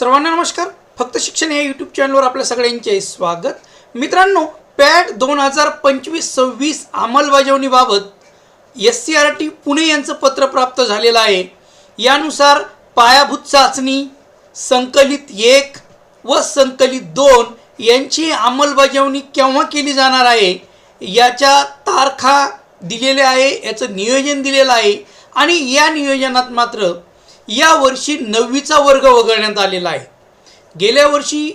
सर्वांना नमस्कार. फक्त शिक्षण या यूट्यूब चॅनलवर आपल्या सगळ्यांचे स्वागत. मित्रांनो पॅट दोन हजार पंचवीस सव्वीस अंमलबजावणीबाबत S C R T Pune यांचं पत्र प्राप्त झालेलं आहे. यानुसार पायाभूत चाचणी संकलित एक व संकलित दोन यांची अंमलबजावणी केव्हा केली जाणार आहे? याच्या तारखा दिलेल्या आहे याचं नियोजन दिलेलं आहे आणि या नियोजनात मात्र या वर्षी नववीचा वर्ग वगळण्यात आलेला आहे. गेल्या वर्षी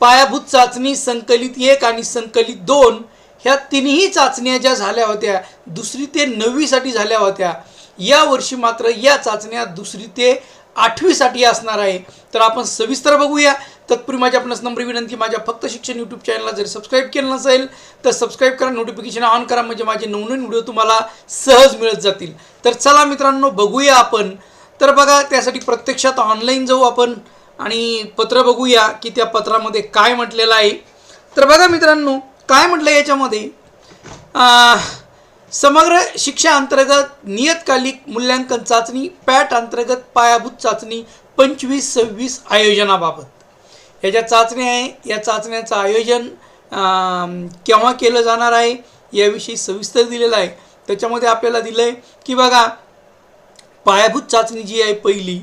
पायाभूत चाचणी संकलित एक आणि संकलित दोन ह्या तिन्ही चाचण्या ज्या झाल्या होत्या दुसरी ते नववीसाठी झाल्या होत्या या वर्षी मात्र या चाचण्या दुसरी ते आठवीसाठी असणार आहे. तर आपण सविस्तर बघूया. तत्पूर्वी माझ्या आपणास नंबर विनंती माझ्या फक्त शिक्षण यूट्यूब चॅनलला जर सबस्क्राईब केलं नसेल तर सबस्क्राईब करा नोटिफिकेशन ऑन करा म्हणजे माझे नवनवीन व्हिडिओ तुम्हाला सहज मिळत जातील. तर चला मित्रांनो बघूया आपण तर बघा त्यासाठी प्रत्यक्षात ऑनलाईन जाऊ आपण आणि पत्र बघूया की त्या पत्रामध्ये काय म्हटलेलं आहे. तर बघा मित्रांनो काय म्हटलं याच्यामध्ये? समग्र शिक्षा अंतर्गत नियतकालिक मूल्यांकन चाचणी पॅट अंतर्गत पायाभूत चाचणी पंचवीस सव्वीस आयोजनाबाबत. ह्या ज्या चाचण्या आहे या चाचण्याचं आयोजन केव्हा केलं जाणार आहे याविषयी सविस्तर दिलेलं आहे. त्याच्यामध्ये आपल्याला दिलं आहे की बघा पायाभूत चाचणी जी आहे पहिली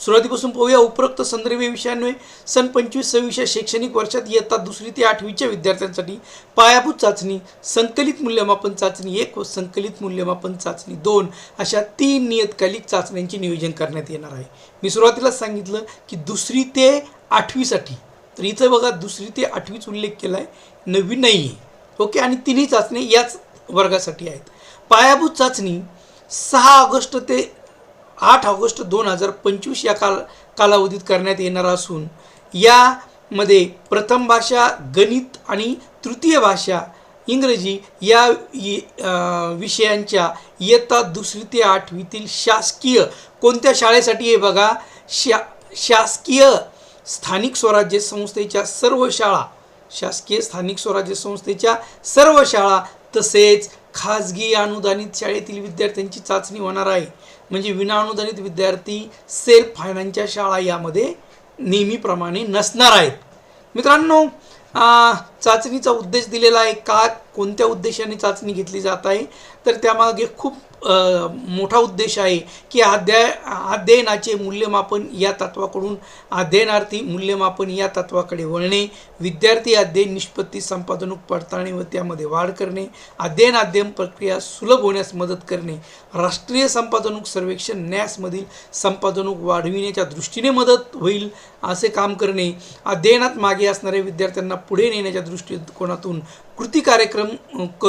सुरुवातीपासून पाहूया. उपरोक्त संदर्भीय विषयान्वये सन पंचवीस सव्वीसच्या शैक्षणिक वर्षात इयत्ता दुसरी ते आठवीच्या विद्यार्थ्यांसाठी पायाभूत चाचणी संकलित मूल्यमापन चाचणी एक व संकलित मूल्यमापन चाचणी दोन अशा तीन नियतकालिक चाचण्यांचे नियोजन करण्यात येणार आहे. मी सुरुवातीलाच सांगितलं की दुसरी ते आठवीसाठी तर इथं बघा दुसरी ते आठवीच उल्लेख केला आहे नववी नाही आहे ओके? आणि तिन्ही चाचण्या याच वर्गासाठी आहेत. पायाभूत चाचणी सहा ऑगस्ट ते आठ ऑगस्ट दोन हजार पंचवीस या काल कालावधीत करण्यात येणार असून यामध्ये प्रथम भाषा गणित आणि तृतीय भाषा इंग्रजी या विषयांच्या इयत्ता दुसरी ते आठवीतील शासकीय कोणत्या शाळेसाठी आहे बघा? शा शासकीय स्थानिक स्वराज्य संस्थेच्या सर्व शाळा शासकीय स्थानिक स्वराज्य संस्थेच्या सर्व शाळा तसेच खाजगी अनुदानित शाळेतील विद्यार्थ्यांची चाचणी होणार आहे. म्हणजे विनाअनुदानित विद्यार्थी सेल्फ फायनान्सच्या शाळा यामध्ये नेहमीप्रमाणे नसणार आहेत. मित्रांनो चाचणीचा उद्देश दिलेला आहे का कोणत्या उद्देशाने चाचणी घेतली जात आहे? तर त्यामागे खूप मोठा उद्देश आहे की अध्याय अध्ययनाचे मूल्यमापन या तत्वाकडून अध्ययनार्थी मूल्यमापन या तत्वाकडे वळणे विद्यार्थी अध्ययन निष्पत्ती संपादनूक पडताळणी व त्यामध्ये वाढ करणे अध्ययन अध्ययन प्रक्रिया सुलभ होण्यास मदत करणे राष्ट्रीय संपादनूक सर्वेक्षण न्यासमधील संपादनूक वाढविण्याच्या दृष्टीने मदत होईल असे काम करणे अध्ययनात मागे असणाऱ्या विद्यार्थ्यांना पुढे नेण्याच्या दृष्टिकोनातून कृती कार्यक्रम क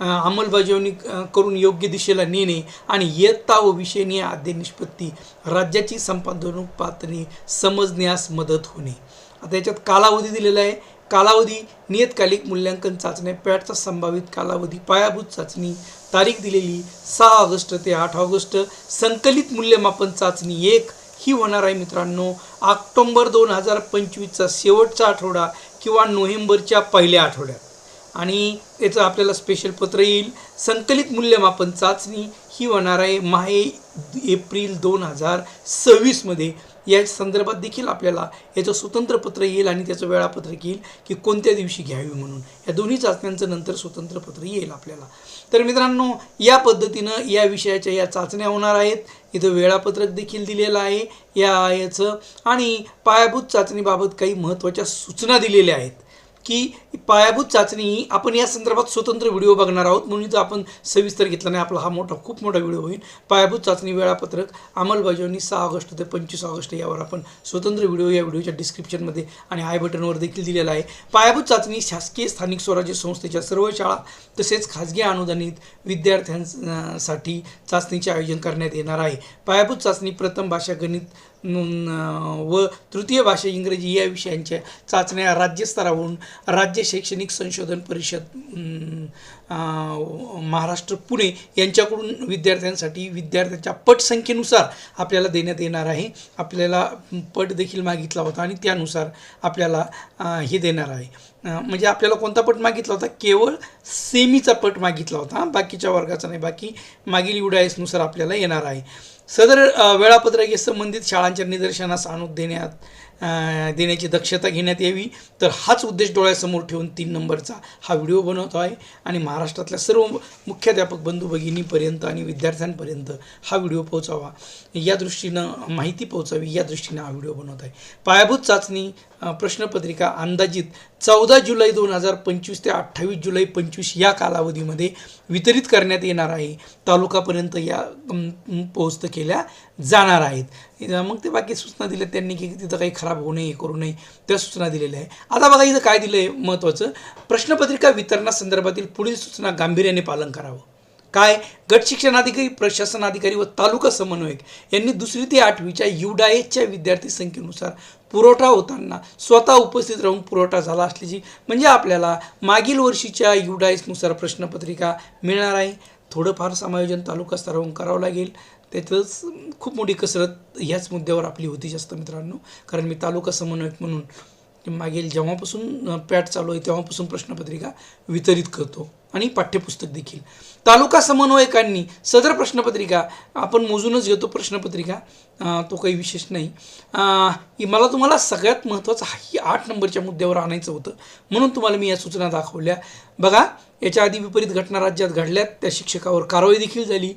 अंमलबजावणी करून योग्य दिशेला नेणे आणि इयत्ता व विषयनीय आद्य निष्पत्ती राज्याची संपादनूक पातळी समजण्यास मदत होणे. आता याच्यात कालावधी दिलेला आहे. कालावधी नियतकालिक मूल्यांकन चाचण्या पॅटचा संभावित कालावधी पायाभूत चाचणी तारीख दिलेली सहा ऑगस्ट ते आठ ऑगस्ट संकलित मूल्यमापन चाचणी एक ही होणार आहे मित्रांनो ऑक्टोंबर दोन हजार पंचवीसचा शेवटचा आठवडा किंवा नोव्हेंबरच्या पहिल्या आठवड्यात. आणि याचं आपल्याला स्पेशल पत्र येईल. संकलित मूल्यमापन चाचणी ही होणार आहे माहे एप्रिल दोन हजार सव्वीसमध्ये या संदर्भात देखील आपल्याला याचं स्वतंत्र पत्र येईल आणि त्याचं वेळापत्रक येईल की कोणत्या दिवशी घ्यावी म्हणून. या दोन्ही चाचण्यांचं नंतर स्वतंत्र पत्र येईल आपल्याला. तर मित्रांनो या पद्धतीनं या विषयाच्या या चाचण्या होणार आहेत. इथं वेळापत्रक देखील दिलेलं आहे या याचं. आणि पायाभूत चाचणीबाबत काही महत्त्वाच्या सूचना दिलेल्या आहेत. की पायाभूत चाचणी ही आपण या संदर्भात स्वतंत्र व्हिडिओ बघणार आहोत. म्हणून आपण सविस्तर घेतला नाही. आपला हा मोठा खूप मोठा व्हिडिओ होईल. पायाभूत चाचणी वेळापत्रक अंमलबजावणी सहा ऑगस्ट ते पंचवीस ऑगस्ट यावर आपण स्वतंत्र व्हिडिओ या व्हिडिओच्या डिस्क्रिप्शनमध्ये आणि आय बटनवर देखील दिलेला आहे. पायाभूत चाचणी शासकीय स्थानिक स्वराज्य संस्थेच्या सर्व शाळा तसेच खाजगी अनुदानित विद्यार्थ्यांसाठी चाचणीचे आयोजन करण्यात येणार आहे. पायाभूत चाचणी प्रथम भाषा गणित व तृतीय भाषा इंग्रजी या विषयांच्या चाचण्या राज्यस्तरावरून राज्य शैक्षणिक संशोधन परिषद महाराष्ट्र पुणे यांच्याकडून विद्यार्थ्यांसाठी विद्यार्थ्यांच्या पटसंख्येनुसार आपल्याला देण्यात येणार आहे. आपल्याला पट देखील मागितला होता आणि त्यानुसार आपल्याला हे देणार आहे. म्हणजे आपल्याला कोणता पट मागितला होता? केवळ सेमीचा पट मागितला होता. बाकीच्या वर्गाचा नाही बाकी मागील युडायसनुसार आपल्याला येणार आहे. सदर वेळापत्रकी संबंधित शाळांच्या निदर्शनास आणून देण्यात देण्याची दक्षता घेण्यात यावी. तर हाच उद्देश डोळ्यासमोर ठेवून तीन नंबरचा हा व्हिडिओ बनवतो आहे. आणि महाराष्ट्रातल्या सर्व मुख्याध्यापक बंधू भगिनीपर्यंत आणि विद्यार्थ्यांपर्यंत हा व्हिडिओ पोहोचावा. या दृष्टीनं माहिती पोहोचावी या दृष्टीनं हा व्हिडिओ बनवत आहे. पायाभूत चाचणी प्रश्नपत्रिका अंदाजित चौदा जुलै दोन हजार पंचवीस ते अठ्ठावीस जुलै पंचवीस या कालावधीमध्ये वितरित करण्यात येणार आहे. तालुकापर्यंत या पोहोचत केल्या जाणार आहेत. मग ते बाकी सूचना दिल्या त्यांनी की तिथं काही खराब होऊ नये हे करू नये त्या सूचना दिलेल्या आहे आता बघा इथं काय दिलं आहे महत्त्वाचं प्रश्नपत्रिका वितरणासंदर्भातील पुढील सूचना गांभीर्याने पालन करावं. काय? गट शिक्षणाधिकारी प्रशासन अधिकारी व तालुका समन्वयक यांनी दुसरी ते आठवीच्या युडाएसच्या विद्यार्थी संख्येनुसार पुरवठा होताना स्वतः उपस्थित राहून पुरवठा झाला असल्याची म्हणजे आपल्याला मागील वर्षीच्या युडाएसनुसार प्रश्नपत्रिका मिळणार आहे. थोडंफार समायोजन तालुका स्तरावरून करावं लागेल. त्यातच खूप मोठी कसरत ह्याच मुद्द्यावर आपली होती जास्त मित्रांनो. कारण मी तालुका समन्वयक म्हणून मागील जेव्हापासून पॅट चालू आहे तेव्हापासून प्रश्नपत्रिका वितरित करतो आणि पाठ्यपुस्तक देखील. तालुका समन्वयकांनी सदर प्रश्नपत्रिका आपण मोजूनच घेतो प्रश्नपत्रिका तो काही विशेष नाही. मला तुम्हाला सगळ्यात महत्त्वाचं ही आठ नंबरच्या मुद्द्यावर आणायचं होतं. म्हणून तुम्हाला मी या सूचना दाखवल्या. बघा याच्या आधी विपरीत घटना राज्यात घडल्यात. त्या शिक्षकावर कारवाई देखील झाली.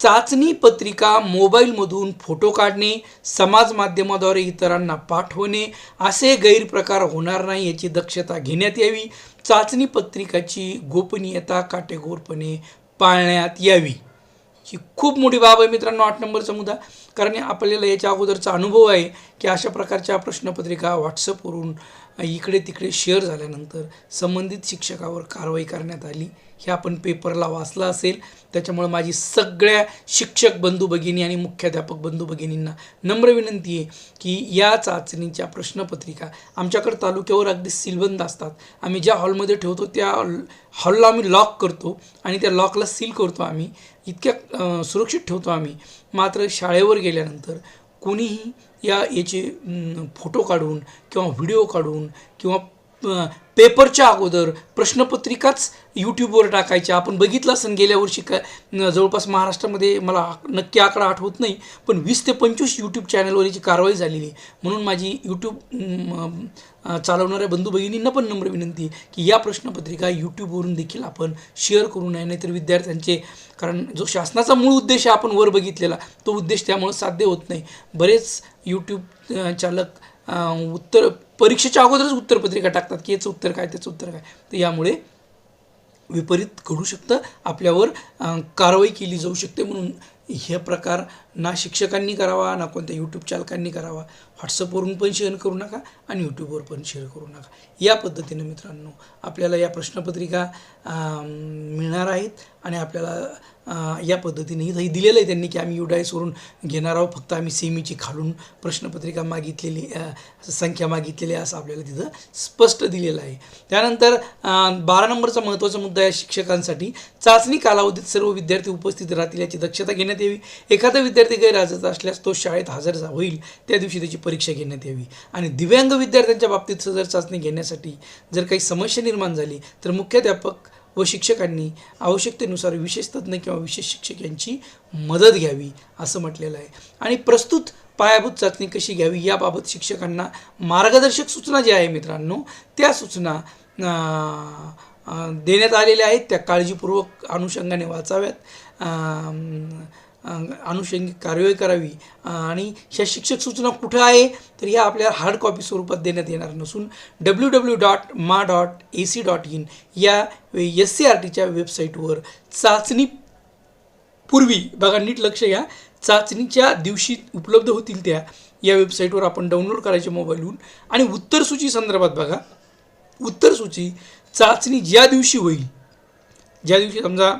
चाचणी पत्रिका मोबाईलमधून फोटो काढणे समाज माध्यमाद्वारे इतरांना पाठवणे असे गैरप्रकार होणार नाही याची दक्षता घेण्यात यावी. चाचणी पत्रिकाची गोपनीयता काटेकोरपणे पाळण्यात यावी. ही खूप मोठी बाब आहे मित्रांनो आठ नंबरचा मुद्दा कारण आपल्याला याच्या अगोदरचा अनुभव आहे की अशा प्रकारच्या प्रश्नपत्रिका व्हॉट्सअपवरून इकडे तिकडे शेअर झाल्यानंतर संबंधित शिक्षकावर कारवाई करण्यात आली. हे आपण पेपरला वाचलं असेल. त्याच्यामुळे माझी सगळ्या शिक्षक बंधू भगिनी आणि मुख्याध्यापक बंधू भगिनींना नम्र विनंती आहे की या चाचणीच्या प्रश्नपत्रिका आमच्याकडे तालुक्यावर अगदी सीलबंद असतात. आम्ही ज्या हॉलमध्ये ठेवतो त्या हॉलला आम्ही लॉक करतो आणि त्या लॉकला सील करतो आम्ही. इतक्या सुरक्षित ठेवतो आम्ही. मात्र शाळेवर गेल्यानंतर कोणीही या याचे फोटो काढून किंवा व्हिडिओ काढून किंवा पेपरच्या अगोदर प्रश्नपत्रिकाच यूट्यूबवर टाकायच्या. आपण बघितलं असेल गेल्या वर्षी का जवळपास महाराष्ट्रामध्ये मला नक्की आकडा आठवत नाही पण वीस ते पंचवीस यूट्यूब चॅनलवर याची कारवाई झालेली आहे. म्हणून माझी यूट्यूब चालवणाऱ्या बंधू भगिनींना पण नम्र विनंती की या प्रश्नपत्रिका यूट्यूबवरून देखील आपण शेअर करू नये नाहीतर विद्यार्थ्यांचे कारण जो शासनाचा मूळ उद्देश आहे आपण वर बघितलेला तो उद्देश त्यामुळे साध्य होत नाही. बरेच यूट्यूब चालक उत्तर परीक्षेच्या अगोदरच उत्तरपत्रिका टाकतात की याचं उत्तर काय त्याचं उत्तर काय. तर यामुळे विपरीत घडू शकतं. आपल्यावर कारवाई केली जाऊ शकते म्हणून हे प्रकार ना शिक्षकांनी करावा ना कोणत्या यूट्यूब चालकांनी करावा. व्हॉट्सअपवरून पण शेअर करू नका आणि यूट्यूबवर पण शेअर करू नका. या पद्धतीनं मित्रांनो आपल्याला या प्रश्नपत्रिका मिळणार आहेत आणि आपल्याला या पद्धतीने इथंही दिलेलं आहे त्यांनी की आम्ही युडायसवरून घेणार आहोत. फक्त आम्ही सेमीची खालून प्रश्नपत्रिका मागितलेली संख्या मागितलेली आहे असं आपल्याला तिथं स्पष्ट दिलेलं आहे. त्यानंतर बारा नंबरचा महत्त्वाचा मुद्दा आहे शिक्षकांसाठी. चाचणी कालावधीत सर्व विद्यार्थी उपस्थित राहतील याची दक्षता घेण्यात यावी. एखादा विद्यार्थी गैरहजर असल्यास तो शाळेत हजर होईल. त्या दिवशी त्याची परीक्षा घेण्यात यावी. आणि दिव्यांग विद्यार्थ्यांच्या बाबतीत सदर चाचणी घेण्यासाठी जर काही समस्या निर्माण झाली तर मुख्याध्यापक व शिक्षकांनी आवश्यकतेनुसार विशेष तज्ज्ञ किंवा विशेष शिक्षक यांची मदत घ्यावी असं म्हटलेलं आहे. आणि प्रस्तुत पायाभूत चाचणी कशी घ्यावी याबाबत शिक्षकांना मार्गदर्शक सूचना ज्या आहे मित्रांनो त्या सूचना देण्यात आलेल्या आहेत. त्या काळजीपूर्वक अनुषंगाने वाचाव्यात. अनुषंगिक कार्यवाही करावी. आणि ह्या शिक्षक सूचना कुठं आहे तर ह्या आपल्याला हार्ड कॉपी स्वरूपात देण्यात येणार नसून डब्ल्यू डब्ल्यू डॉट मा dot A C dot in या एस सी आर टीच्या वेबसाईटवर चाचणी पूर्वी बघा नीट लक्ष घ्या चाचणीच्या दिवशी उपलब्ध होतील त्या या वेबसाईटवर आपण डाउनलोड करायचे मोबाईलहून आणि उत्तरसूची संदर्भात बघा उत्तरसूची चाचणी ज्या दिवशी होईल ज्या दिवशी समजा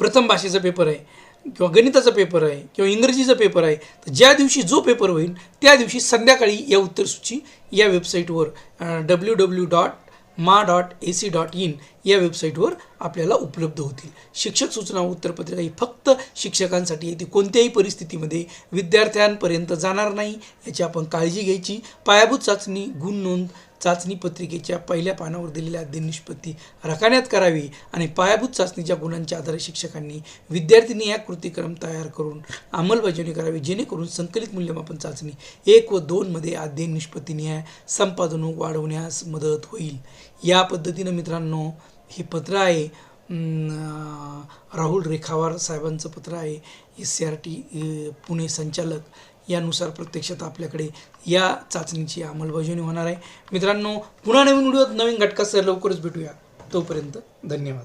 प्रथम भाषेचा पेपर आहे किंवा गणिताचा पेपर आहे किंवा इंग्रजीचा पेपर आहे तर ज्या दिवशी जो पेपर होईल त्या दिवशी संध्याकाळी या उत्तरसूची या वेबसाईटवर डब्ल्यू डब्ल्यू डॉट मा dot A C dot in या वेबसाईटवर आपल्याला उपलब्ध होतील. शिक्षक सूचना उत्तरपत्रिका ही फक्त शिक्षकांसाठी आहे. ती कोणत्याही परिस्थितीमध्ये विद्यार्थ्यांपर्यंत जाणार नाही. याची आपण काळजी घ्यायची. पायाभूत चाचणी गुण नोंद चाचणी पत्रिकेच्या पहिल्या पानावर दिलेल्या अध्ययन निष्पत्ती करावी आणि पायाभूत चाचणीच्या गुणांच्या आधारे शिक्षकांनी विद्यार्थ्यांनी या कृतीक्रम तयार करून अंमलबजावणी करावी जेणेकरून संकलित मूल्यमापन चाचणी एक व दोनमध्ये अध्ययन निष्पत्तीनिहाय संपादनूक वाढवण्यास मदत होईल. या पद्धतीनं मित्रांनो हे पत्र आहे राहुल रेखावार साहेबांचं पत्र आहे S C R T Pune संचालक. यानुसार प्रत्यक्षात आपल्याकडे या चाचणीची अंमलबजावणी होणार आहे. मित्रांनो पुन्हा नवीन व्हिडिओत नवीन घटकासह लवकरच भेटूया. तोपर्यंत धन्यवाद.